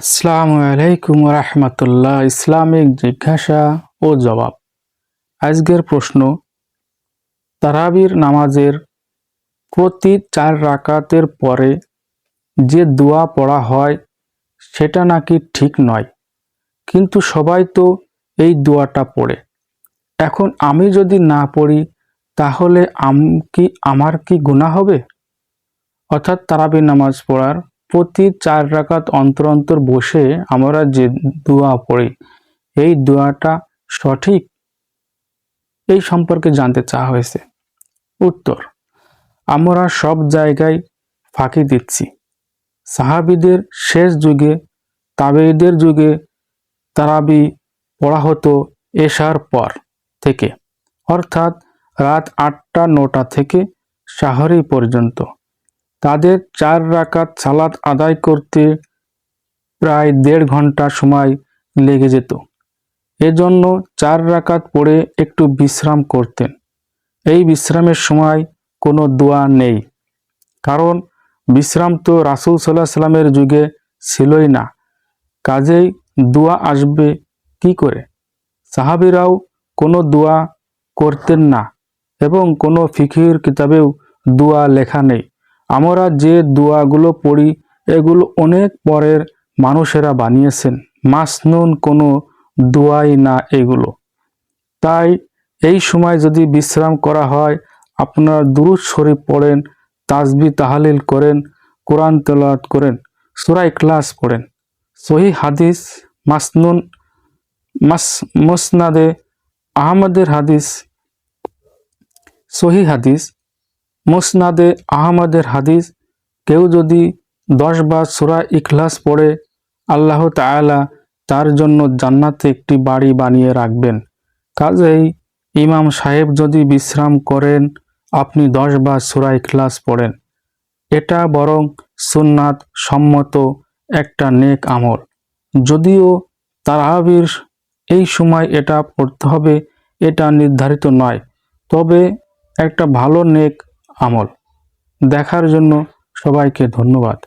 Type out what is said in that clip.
আসসালামু আলাইকুম রহমতুল্লাহ ইসলামিক জিজ্ঞাসা ও জবাব। আজকের প্রশ্ন, তারাবির নামাজের প্রতি চার রাকাতের পরে যে দোয়া পড়া হয়, সেটা নাকি ঠিক নয়। কিন্তু সবাই তো এই দোয়াটা পড়ে। এখন আমি যদি না পড়ি, তাহলে আম কি, আমার কি গুনাহ হবে? অর্থাৎ তারাবি নামাজ পড়ার প্রতি চার রাকাত অন্তর অন্তর বসে আমরা যে দোয়া পড়ি, এই দোয়াটা সঠিক? এই সম্পর্কে জানতে চাওয়া হয়েছে। উত্তর, আমরা সব জায়গায় ফাঁকি দিচ্ছি। সাহাবিদের শেষ যুগে তাবেইদের যুগে তারাবি পড়া হতো এশার পর থেকে, অর্থাৎ রাত আটটা নটা থেকে শাহরি পর্যন্ত। তাদের চার রাকাত সালাত আদায় করতে প্রায় দেড় ঘণ্টা সময় লেগে যেত। এজন্য চার রাকাত পড়ে একটু বিশ্রাম করতেন। এই বিশ্রামের সময় কোনো দোয়া নেই। কারণ বিশ্রাম তো রাসুল সাল্লাহ সাল্লামের যুগে ছিলই না। কাজেই দোয়া আসবে কি করে? সাহাবিরাও কোনো দোয়া করতেন না এবং কোনো ফিকির কিতাবেও দোয়া লেখা নেই। আমরা যে দোয়াগুলো পড়ি, এগুলো অনেক পরের মানুষেরা বানিয়েছেন। মাসনুন কোনো দোয়াই না এগুলো। তাই এই সময় যদি বিশ্রাম করা হয়, আপনারা দুরুদ শরীফ পড়েন তাজবি তাহালিল করেন, কোরআন তেলাওয়াত করেন সুরাই ক্লাস পড়েন। সহি হাদিস মাসনুন মাস, মুসনাদে আহমদের হাদিস সহি হাদিস মুসনাদে আহমদের হাদিস, কেউ যদি দশ বার সুরা ইখলাস পড়ে, আল্লাহ তাআলা তার জন্য জান্নাতে একটি বাড়ি বানিয়ে রাখবেন। কাজেই ইমাম সাহেব যদি বিশ্রাম করেন, আপনি দশ বার সুরা ইখলাস পড়েন। এটা বরং সুন্নাত সম্মত একটা নেক আমল। যদিও তারাবির এই সময় এটা পড়তে হবে, এটা নির্ধারিত নয়। তবে একটা ভালো নেক আমল। দেখার জন্য সবাইকে ধন্যবাদ।